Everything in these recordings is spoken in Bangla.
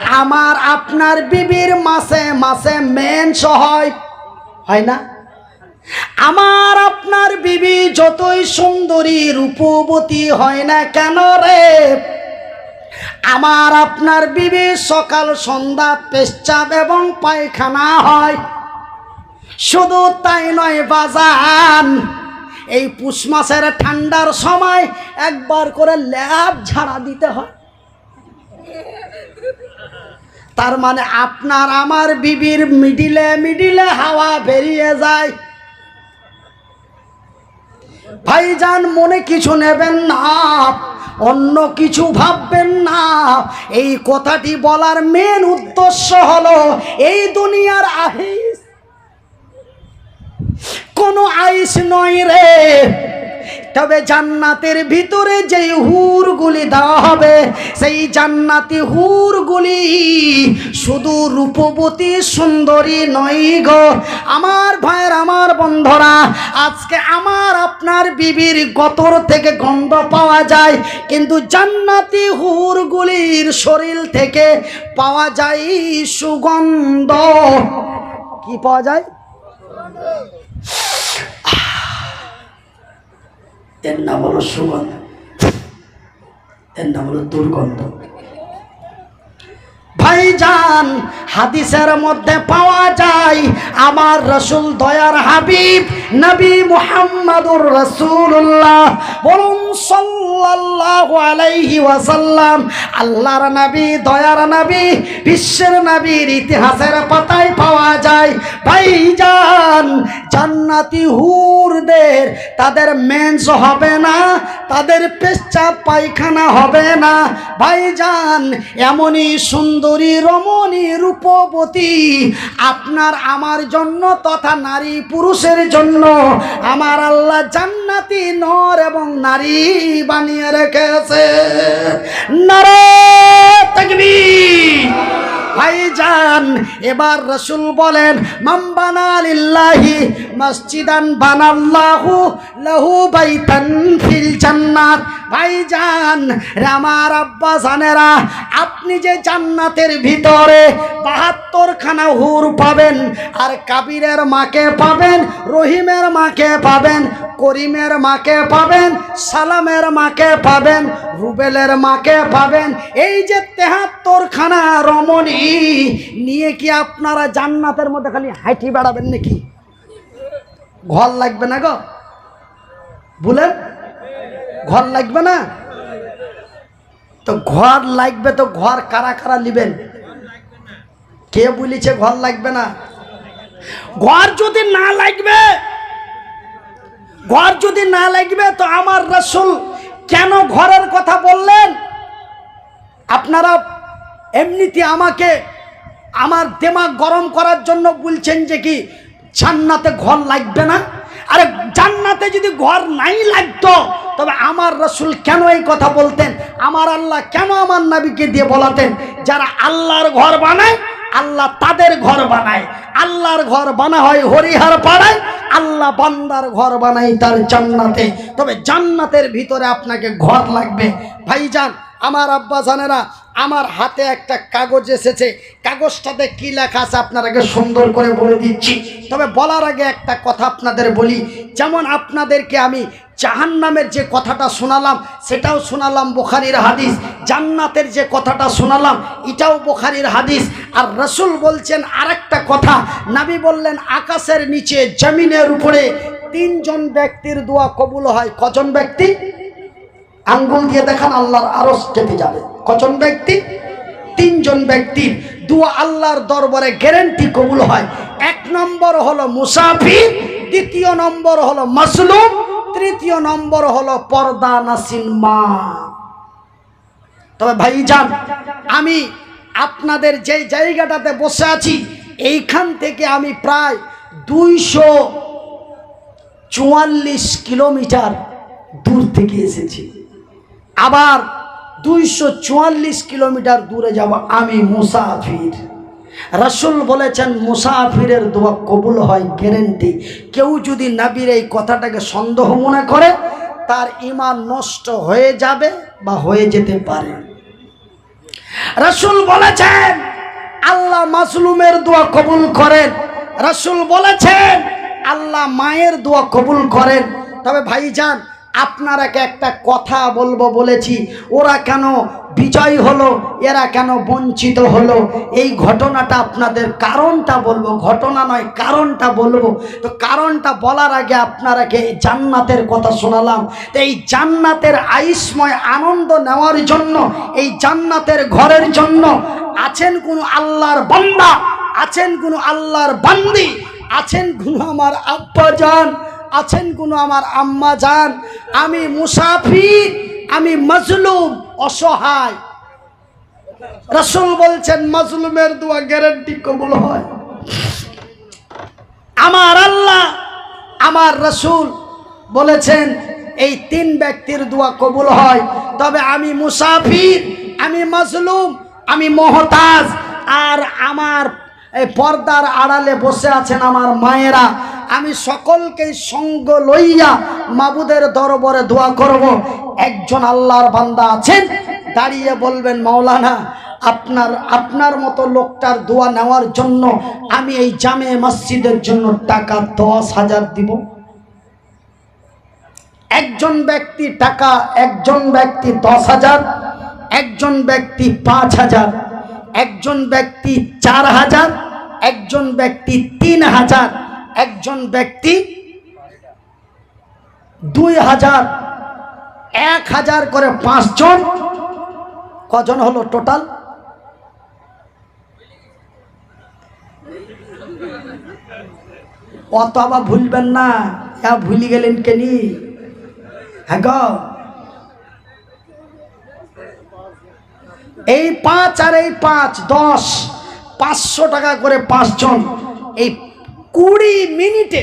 আমার আপনার বিবির মাসে মাসে মেন্স হয় হয় না? আমার আপনার বিবি যতই সুন্দরী, রূপবতী হয় না কেন রে? আমার আপনার বিবি সকাল, সন্ধ্যা পেশাব এবং পায়খানা হয়। শুধু তাই নয় বাজান, এই পুষ মাসের ঠান্ডার সময় একবার করে ল্যাব ঝাড়া দিতে হয়। তার মানে আপনার আমার বিবির মিডিলে মিডিলে হাওয়া বেরিয়ে যায়। ভাইজান মনে কিছু নেবেন না, অন্য কিছু ভাববেন না। এই কথাটি বলার মেন উদ্দেশ্য হলো এই দুনিয়ার আহিস। কোনো আইস নয় রে তবে জান্নাতের ভিতরে যেই হুরগুলি দেওয়া হবে, সেই জান্নাতি হুরগুলি শুধু রূপবতী সুন্দরী নয় গো। আমার ভাইয়ের, আমার বন্ধুরা, আজকে আমার আপনার বিবির গতর থেকে গন্ধ পাওয়া যায়, কিন্তু জান্নাতি হুরগুলির শরীর থেকে পাওয়া যায় সুগন্ধ। কি পাওয়া যায়? এর নাম হলো সুগন্ধ। এর নাম হলো দুর্গন্ধ। ভাইজান, হাদিসের মধ্যে পাওয়া যায়, আমার রসুল দয়ার হাবিব, নবী মুহাম্মাদুর রসুল্লাহ বলুন, সাল্লাল্লাহু আলাইহি ওয়াসাল্লাম, আল্লাহর নবী, দয়ার নবী, বিশ্বের নবীর ইতিহাসের পাতায় পাওয়া যায়, ভাইজান, জান্নাতি হুরদের তাদের মেন্স হবে না, তাদের পেশাব পায়খানা হবে না। ভাইজান, এমনই সুন্দরী, রমণী, রূপবতী, আপনার আমার জন্য তথা নারী পুরুষের জন্য আমার আল্লাহ জান্নাতি নর এবং নারী বানিয়ে রেখেছে। নারে তাকবীর। ভাইজান, এবার রসুল বলেন মাম্বানা মসজিদান বানাল্লাহু লাহু বাইতান ফিল জান্নাত। ভাইজান আমার আব্বা জানেরা, আপনি যে জান্নাতের ভিতরে বাহাত্তর খানা হুর পাবেন, আর কাবিরের মাকে পাবেন, রহিমের মাকে পাবেন, করিমের মাকে পাবেন, সালামের মাকে পাবেন, রুবেলের মাকে পাবেন, এই যে তেহাত্তর খানা রমণী, নিয়ে কি আপনারা জান্নাতের মধ্যে খালি হাঁটি বেড়াবেন নাকি? ঘর লাগবে না গো। বলেন, ঘর লাগবে না? তো ঘর লাগবে তো ঘর কারা কারা নিবেন? কে বলেছে ঘর লাগবে না? ঘর যদি না লাগবে, ঘর যদি না লাগবে, তো আমার রসুল কেন ঘরের কথা বললেন? আপনারা এমনিতে আমাকে, আমার দেমাগ গরম করার জন্য বলছেন যে কি জান্নাতে ঘর লাগবে না? আরে জান্নাতে যদি ঘর নাই লাগতো, তবে আমার রসুল কেন এই কথা বলতেন? আমার আল্লাহ কেন আমার নাবিকে দিয়ে বলাতেন? যারা আল্লাহর ঘর বানায়, আল্লাহ তাদের ঘর বানায়। আল্লাহর ঘর বানা হয় হরিহার পাড়ায়, আল্লাহ বান্দার ঘর বানাই তার জান্নাতে। তবে জান্নাতের ভিতরে আপনাকে ঘর লাগবে। ভাইজান, আমার আব্বা জানেরা আমার হাতে একটা কাগজ এসেছে। কাগজটাতে কি লেখা আছে আপনারাকে সুন্দর করে বলে দিচ্ছি। তবে বলার আগে একটা কথা আপনাদের বলি, যেমন আপনাদেরকে আমি জাহান্নামের যে কথাটা শোনালাম, সেটাও শোনালাম বোখারির হাদিস, জান্নাতের যে কথাটা শোনালাম, এটাও বোখারির হাদিস। আর রসুল বলছেন আরেকটা কথা, নাবি বললেন, আকাশের নিচে জমিনের উপরে তিনজন ব্যক্তির দোয়া কবুল হয়। কজন ব্যক্তি? আঙ্গুল দিয়ে দেখান আল্লাহর আরস কেটে যাবে। কজন ব্যক্তি? তিনজন ব্যক্তির দুয়া আল্লাহর দরবারে গ্যারেন্টি কবুল হয়। এক নম্বর হলো মুসাফির, দ্বিতীয় নম্বর হলো মাসলুম, তৃতীয় নম্বর হলো পর্দা নাসিন মা। তবে ভাই যান আমি আপনাদের যে জায়গাটাতে বসে আছি, এইখান থেকে আমি প্রায় দুইশো চুয়াল্লিশ কিলোমিটার দূর থেকে এসেছি। আবার দুইশো চুয়াল্লিশ কিলোমিটার দূরে যাব আমি মুসাফির। রসুল বলেছেন, মুসাফিরের দোয়া কবুল হয় গ্যারেন্টি কেউ যদি নাবির এই কথাটাকে সন্দেহ মনে করে, তার ইমান নষ্ট হয়ে যাবে বা হয়ে যেতে পারে। রসুল বলেছেন, আল্লাহ মাসলুমের দোয়া কবুল করেন। রসুল বলেছেন, আল্লাহ মায়ের দোয়া কবুল করেন। তবে ভাইজান আপনারাকে একটা কথা বলব বলেছি, ওরা কেন বিজয় হলো, এরা কেন বঞ্চিত হলো? এই ঘটনাটা আপনাদের কারণটা বলব, ঘটনা নয়, কারণটা বলব। তো কারণটা বলার আগে আপনারাকে এই জান্নাতের কথা শোনালাম। তো এই জান্নাতের আইসময় আনন্দ নেওয়ার জন্য, এই জান্নাতের ঘরের জন্য আছেন কোনো আল্লাহর বান্দা? আছেন কোনো আল্লাহর বান্দি? আছেন কোনো আমার আব্বা যান আছেন কোনো আমার আম্মা যান? আমি মুসাফির, আমি মজলুম, অসহায়। রসুল বলছেন, মজলুমের দোয়া গ্যারান্টি কবুল হয়। আমার আল্লাহ, আমার রসুল বলেছেন, এই তিন ব্যক্তির দোয়া কবুল হয়। তবে আমি মুসাফির, আমি মজলুম, আমি মহতাজ। আর আমার এই পর্দার আড়ালে বসে আছেন আমার মায়েরা। আমি সকলকে সঙ্গ লইয়া মাবুদের দরবারে দোয়া করব। একজন আল্লাহর বান্দা আছেন, দাঁড়িয়ে বলবেন, মাওলানা, আপনার আপনার মতো লোকটার দোয়া নেওয়ার জন্য আমি এই জামে মসজিদের জন্য টাকা দশ হাজার দিব। একজন ব্যক্তি টাকা, একজন ব্যক্তি দশ হাজার, একজন ব্যক্তি পাঁচ হাজার, একজন ব্যক্তি চার হাজার, একজন ব্যক্তি তিন হাজার একজন ব্যক্তি দুই হাজার, এক হাজার করে পাঁচজন, কজন হলো টোটাল? অত আবার ভুলবেন না হ্যাঁ ভুলি গেলেন কেনি হ্যাঁ এই পাঁচ আর এই পাঁচ, দশ, পাঁচশো টাকা করে পাঁচজন, এই কুড়ি মিনিটে,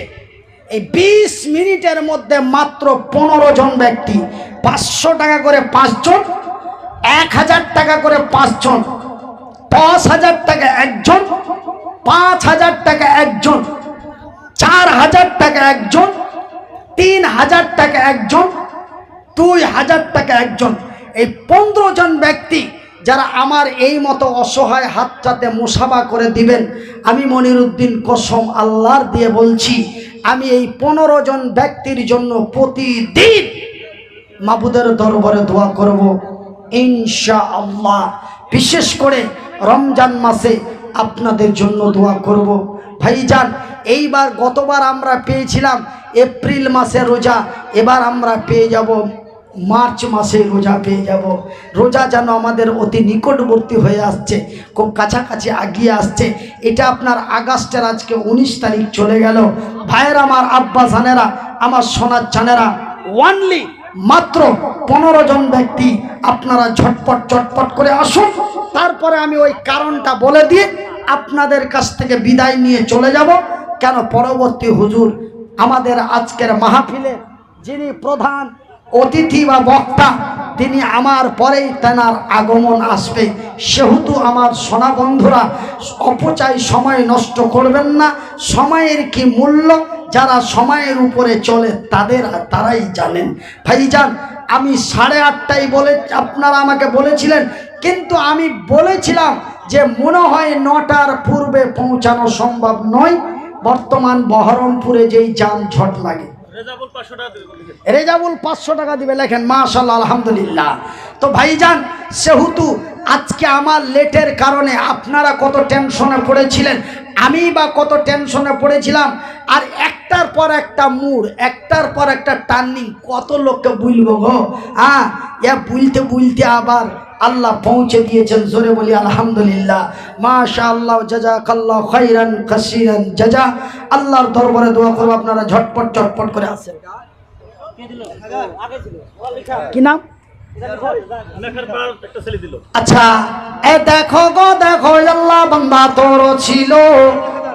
এই বিশ মিনিটের মধ্যে মাত্র পনেরো জন ব্যক্তি, পাঁচশো টাকা করে পাঁচজন, এক হাজার টাকা করে পাঁচজন, দশ হাজার টাকা একজন, পাঁচ হাজার টাকা একজন, চার হাজার টাকা একজন, তিন হাজার টাকা একজন, দুই হাজার টাকা একজন, এই পনেরো জন ব্যক্তি যারা আমার এই মতো অসহায় হাতটাতে মুসাফা করে দিবেন, আমি মনিরুদ্দিন কসম আল্লাহর দিয়ে বলছি, আমি এই পনেরো জন ব্যক্তির জন্য প্রতিদিন মাবুদের দরবারে দোয়া করব। ইনশা আল্লাহ বিশেষ করে রমজান মাসে আপনাদের জন্য দোয়া করব। ভাইজান, এইবার গতবার আমরা পেয়েছিলাম এপ্রিল মাসে রোজা, এবার আমরা পেয়ে যাব মার্চ মাসে রোজা পেয়ে যাব। রোজা যেন আমাদের অতি নিকটবর্তী হয়ে আসছে, খুব কাছাকাছি আগিয়ে আসছে। এটা আপনার আগস্টের আজকে উনিশ তারিখ চলে গেল। ভাইয়ের, আমার আব্বা জানেরা, আমার সোনার চানেরা ওয়ানলি মাত্র পনেরো জন ব্যক্তি আপনারা ঝটপট, চটপট করে আসুন। তারপরে আমি ওই কারণটা বলে দিয়ে আপনাদের কাছ থেকে বিদায় নিয়ে চলে যাব। কেন? পরবর্তী হুজুর আমাদের আজকের মাহফিলের যিনি প্রধান অতিথি বা বক্তা, তিনি আমার পরেই তেনার আগমন আসবে। সেহেতু আমার সোনা বন্ধুরা, অপচয় সময় নষ্ট করবেন না। সময়ের কি মূল্য? যারা সময়ের উপরে চলে, তাদের তারাই জানেন। ভাইজান, আমি সাড়ে আটটায় বলে, আপনারা আমাকে বলেছিলেন, কিন্তু আমি বলেছিলাম যে মনে হয় নটার পূর্বে পৌঁছানো সম্ভব নয়। বর্তমান বহরমপুরে যেই যানজট লাগে রেজাবুল পাঁচশো টাকা দেবে লেখেন মাশাল্লাহ আলহামদুলিল্লাহ। তো ভাইজান, সেহেতু আজকে আমার লেটের কারণে আপনারা কত টেনশনে পড়েছিলেন, আমি বা কত টেনশনে পড়েছিলাম, আর একটার পর একটা মুড়, একটার পর একটা টার্নিং কত লোককে বুলবো গো হ্যাঁ? এ বুলতে বুলতে আবার আল্লাহ পৌঁছে দিয়েছেন জোরে বলি আলহামদুলিল্লাহ। মাশা আল্লাহ জাজা কাল্লাহ খৈরান কাসিরান জাজা। আল্লাহর দরবারে দোয়া করব, আপনারা ঝটপট, চটপট করে আসেন। কি নাম? আচ্ছা এ দেখো গো, দেখো, আল্লাহ তোর ছিল।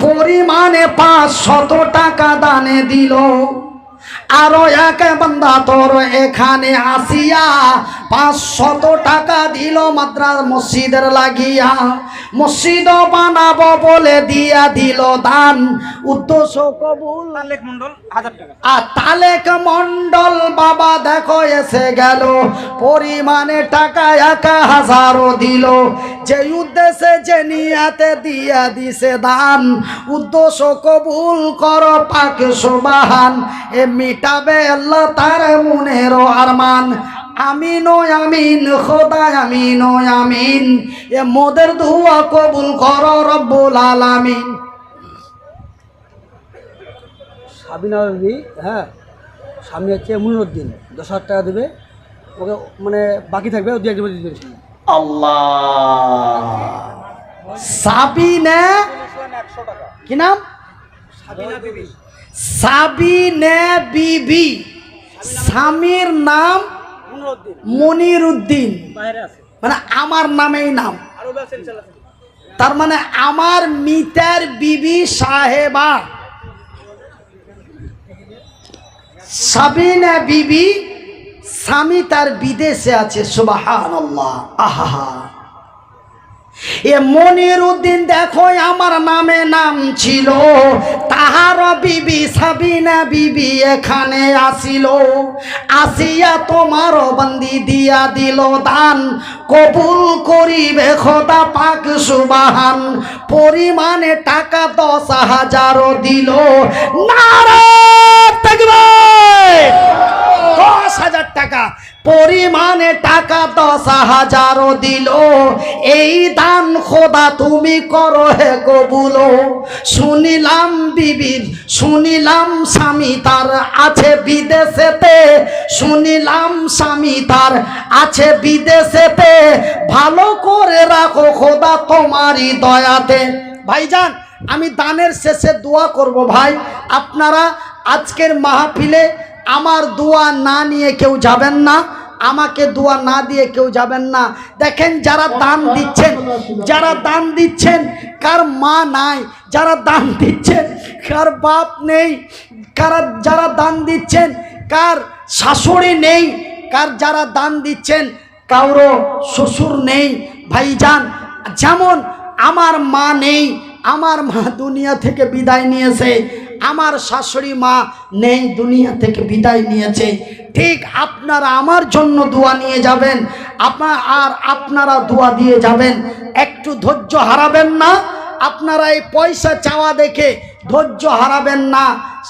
পরিমাণে পাঁচ শত টাকা দানে দিল। আরও এক বান্দা তোর এখানে আসিয়া পাঁচশত টাকা দিল মাদ্রাস মসজিদের লাগিয়া। মসজিদ বানাবো বলে দিয়া দিল দান। উদ্দেশ্য কবুল। তালেক মন্ডল হাজার টাকা। আর তালেক মন্ডল বাবা দেখো এসে গেল। পরিমাণে টাকা এক হাজারও দিল। যে উদ্দেশ্যে যে নিয়াতে দিয়া দিছে দান। উদ্দেশ্য কবুল কর পাক সুবাহান। এ মিটাবে আল্লাহ তার মনের আরমান। আমিন ও আমিন খোদা আমিন ও আমিন। এ মোদের ধোয়া কবুল কর রব্বুল আলামিন। সাবিনা বিবি হ্যাঁ স্বামী হচ্ছে মুনুদ্দিন দশ হাজার টাকা দেবে। ওকে মানে বাকি থাকবে ও দু একজন দিতে আল্লাহ। সাবিনে? কি নাম? সাবিনে বিবি স্বামীর নাম মনির উদ্দিন মানে আমার নামেই নাম। তার মানে আমার মিতার বিবি সাহেবা। সাবিনা বিবি স্বামী তার বিদেশে আছে সুবাহান আহা এ মনির উদ্দিন দেখো, আমার নামে নাম ছিল। তাহার বিবি সাবিনা বিবি এখানে আসিল। আসিয়া তোমার বন্দি দিয়া দিল দান। কবুল করিবে খোদা পাক সুবাহান। পরিমাণে টাকা দশ হাজারও দিল। নারে দশ হাজার টাকা। পরিমাণে টাকা দশ হাজারও দিল। এই দান খোদা তুমি করো হে কবুলো। শুনিলাম বিবির, শুনিলাম স্বামী তার আছে বিদেশেতে। শুনিলাম স্বামী তার আছে বিদেশেতে। ভালো করে রাখো খোদা তোমারই দয়াতে। ভাইজান, আমি দানের শেষে দোয়া করব ভাই। আপনারা আজকের মাহফিলে আমার দোয়া না নিয়ে কেউ যাবেন না, আমাকে দোয়া না দিয়ে কেউ যাবেন না। দেখেন যারা দান দিচ্ছেন, যারা দান দিচ্ছেন, কার মা নাই, যারা দান দিচ্ছেন, কার বাপ নেই, কারা যারা দান দিচ্ছেন, কার শাশুড়ি নেই, কার যারা দান দিচ্ছেন, কারও শ্বশুর নেই, ভাইজান, যেমন আমার মা নেই, আমার মা দুনিয়া থেকে বিদায় নিয়েছে আমার শাশুড়ি মা নেই, দুনিয়া থেকে বিদায় নিয়েছে। ঠিক আপনারা আমার জন্য দোয়া নিয়ে যাবেন, আপনার আর আপনারা দোয়া দিয়ে যাবেন। একটু ধৈর্য হারাবেন না, আপনারা এই পয়সা চাওয়া দেখে ধৈর্য হারাবেন না।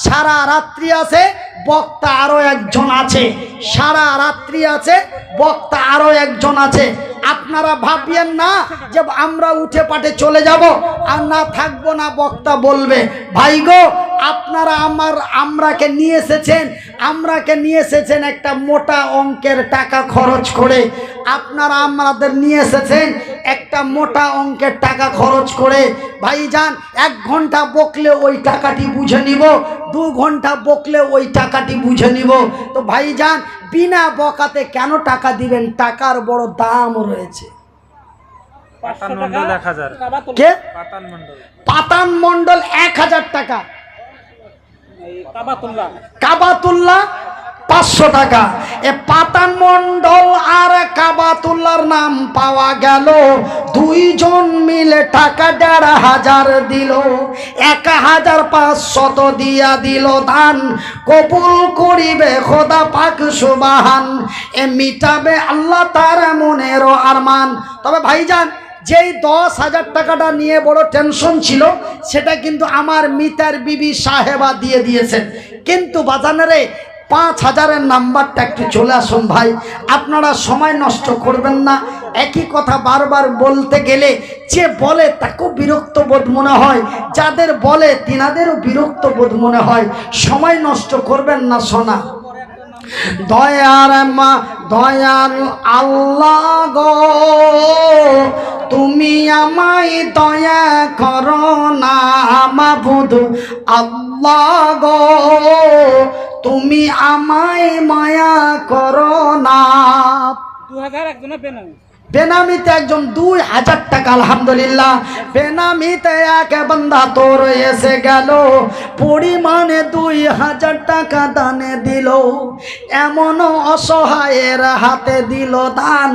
সারা রাত্রি আছে বক্তা আরও একজন আছে, সারা রাত্রি আছে, বক্তা আরও একজন আছে। আপনারা ভাবিয়েন না যে আমরা উঠে পাটে চলে যাব আর না থাকব না বক্তা বলবে। ভাইগো আপনারা আমার, আমরাকে নিয়ে এসেছেন আমরাকে নিয়ে এসেছেন একটা মোটা অঙ্কের টাকা খরচ করে। আপনারা আমাদের নিয়ে এসেছেন একটা মোটা অঙ্কের টাকা খরচ করে। ভাই যান এক ঘণ্টা বকলে ওই টাকাটি বুঝে নিব দু ঘণ্টা বকলে ওই টাকাটি বুঝে নিব। তো ভাই যান বিনা বকাতে কেন টাকা দিবেন? টাকার বড় দাম রয়েছে। পাতান মন্ডল এক হাজার টাকা। কাবাতুল্লাহ পাঁচশো টাকা। এ পাতান মন্ডল আর কাবাতুল্লার নাম পাওয়া গেল। দুইজন মিলে টাকা দেড় হাজার দিল। এক হাজার পাঁচশত দিয়া দিল দান। কবুল করিবে খোদা পাক সুবাহান। এ মিটাবে আল্লাহ তার মনেরও আরমান। তবে ভাইজান যেই দশ হাজার টাকাটা নিয়ে বড় টেনশন ছিল, সেটা কিন্তু আমার মিতার বিবি সাহেবা দিয়ে দিয়েছেন। কিন্তু বাজানারে পাঁচ হাজারের নাম্বারটা একটু চলে আসুন ভাই, আপনারা সময় নষ্ট করবেন না। একই কথা বারবার বলতে গেলে যে বলে তাকেও বিরক্ত বোধ মনে হয়, যাদের বলে তিনাদেরও বিরক্ত বোধ মনে হয়। সময় নষ্ট করবেন না সোনা। দয়ার মা দয়াল আল্লাহ গো। তুমি আমায় দয়া করো না, মাবুদ। আল্লাহ গো, তুমি আমায় মায়া করো না। দু হাজার একজনে পেন বেনামিতে একজন দুই হাজার টাকা, আলহামদুলিল্লাহ। বেনামিতে এক বান্দা তোর এসে গেল, পরিমাণে দুই হাজার টাকা দানে দিল, এমন অসহায়ের হাতে দিল দান।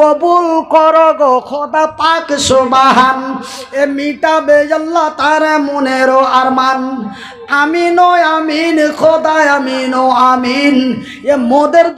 কবুল কর গো খোদা পাক সুবাহান, এ মিটাবে আল্লাহ তার মনেরও আরমান। আমিন আমিন, খোদা আমিন আমিন, এ মোদের